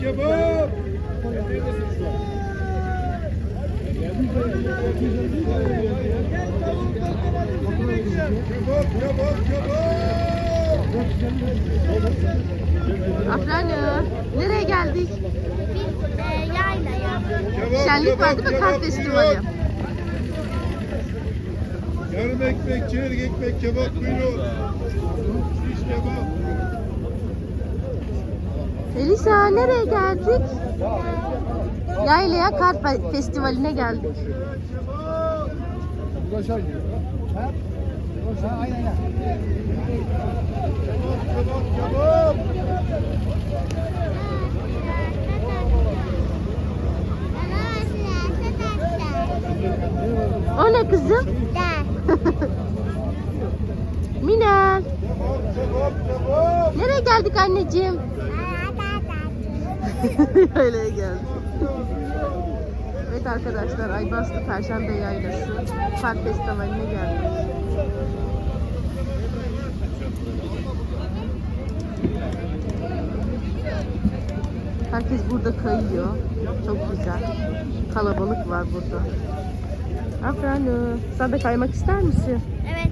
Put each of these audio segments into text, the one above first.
kebap. Kebap, kebap, kebap. Afranur, nereye geldik? Biz e, yaylaya. Kebap, Şenlik var kebap, değil mi? Kar kebap, festivali. Yarım ekmek, çeyrek ekmek, kebap buyurun. Şiş kebap. Elisa nereye geldik? Yaylaya Kar Fe- Festivali'ne geldik. O ne kızım? Kebap. Nereye geldik anneciğim? Yaylaya geldik. Evet arkadaşlar Aybastı Perşembe Yaylası Kar Festivali'ne geldik. Herkes burada kayıyor. Çok güzel. Kalabalık var burada. Afranu, sen de kaymak ister misin? Evet.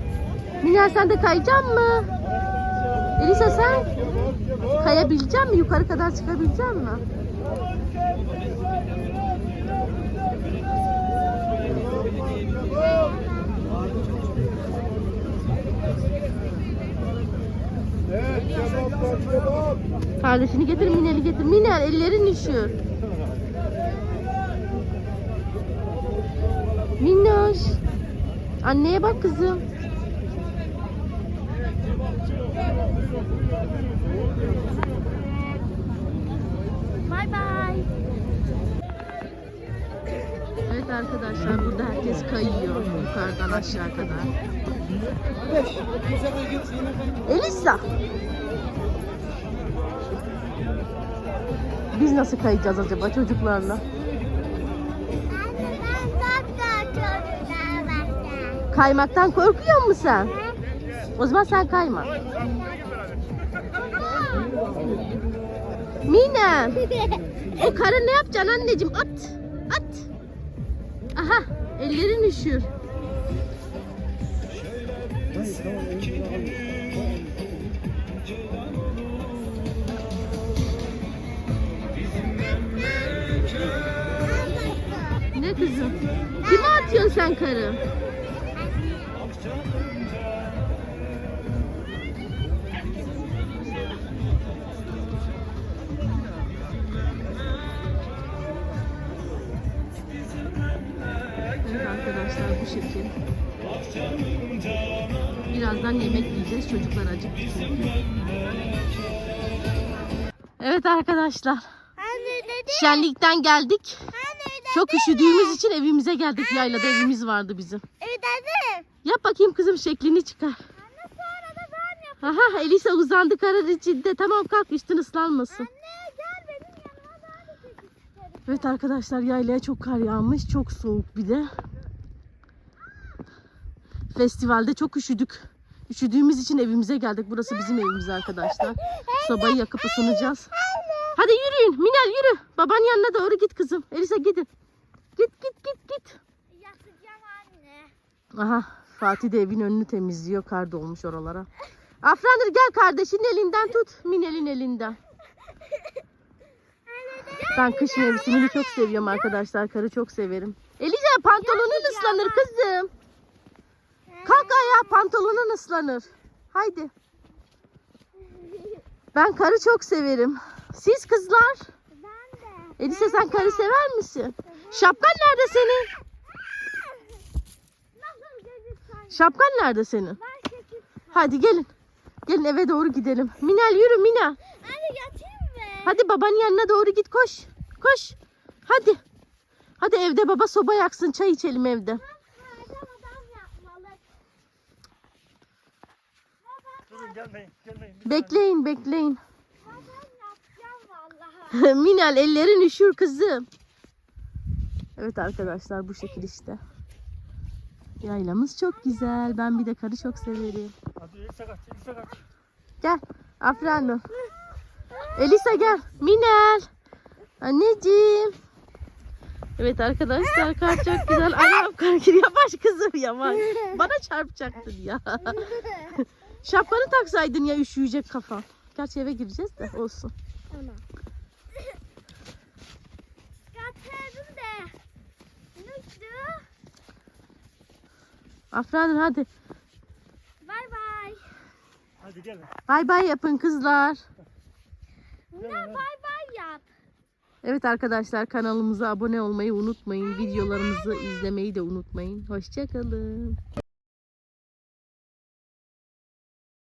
Minel sen de kayacak mı? Elisa sen kayabilecek misin? Yukarı kadar çıkabilecek kebap. Kardeşini getir, Minel'i getir. Minel ellerin üşür. Minnoş. Anneye bak kızım. Bay bay. Evet arkadaşlar burada herkes kayıyor yukarıdan aşağı kadar. Elisa. Biz nasıl kayacağız acaba çocuklarla? Kaymaktan korkuyor musun sen? O zaman sen kayma. Mina. O karı ne yapacaksın anneciğim? At. At. Aha. Ellerin üşür. Ne kızım? Kime atıyorsun sen karı? Arkadaşlar bu şekil. Birazdan yemek yiyeceğiz. Çocuklar acıktı çünkü. Evet arkadaşlar. Şenlikten geldik. Çok üşüdüğümüz için evimize geldik. Yaylada evimiz vardı bizim. Evet anne. Yap bakayım kızım şeklini çıkar. Anne sonra da ben yap. Aha Elisa uzandı karar içinde. Tamam kalk üstün ıslanmasın. Anne. Evet arkadaşlar yaylaya çok kar yağmış. Çok soğuk bir de. Festivalde çok üşüdük. Üşüdüğümüz için evimize geldik. Burası bizim evimiz arkadaşlar. Sobayı yakıp ısınacağız. Hadi yürüyün. Minel yürü. Baban yanına doğru git kızım. Elisa gidin. Git git git git. Yatacağım anne. Aha Fatih de evin önünü temizliyor. Kar dolmuş oralara. Afranır gel kardeşinin elinden tut. Minel'in elinden. Ben kış mevsimini çok seviyorum arkadaşlar. Karı çok severim. Eliza pantolonun ıslanır kızım. Kalk ayağa pantolonun ıslanır. Haydi. Ben karı çok severim. Siz kızlar? Ben de. Elisa sen karı sever misin? Şapkan nerede senin? Şapkan nerede senin? Hadi gelin. Gelin eve doğru gidelim. Minel yürü Mina. Anne yatayım mı? Hadi babanın yanına doğru git koş. Koş. Hadi. Hadi evde baba soba yaksın çay içelim evde. Durun gelmeyin, gelmeyin. Bekleyin bekleyin. Madem yapacağım vallahi. Minel ellerin üşür kızım. Evet arkadaşlar bu şekil işte. Yaylamız çok güzel. Ben bir de karı çok severim. Hadi Elisa kaç, Elisa kaç. Gel. Afrano. Elisa gel. Minel. Anneciğim. Evet arkadaşlar kar çok güzel. Ayağım kar yavaş kızım yavaş. Bana çarpacaktın ya. Şapkanı taksaydın ya üşüyecek kafan. Gerçi eve gireceğiz de olsun. Tamam. De. Nüktü. Afra hadi. Bay bay. Hadi gelin. Bay bay yapın kızlar. Ne bay bay yap. Evet arkadaşlar kanalımıza abone olmayı unutmayın. Videolarımızı izlemeyi de unutmayın. Hoşçakalın.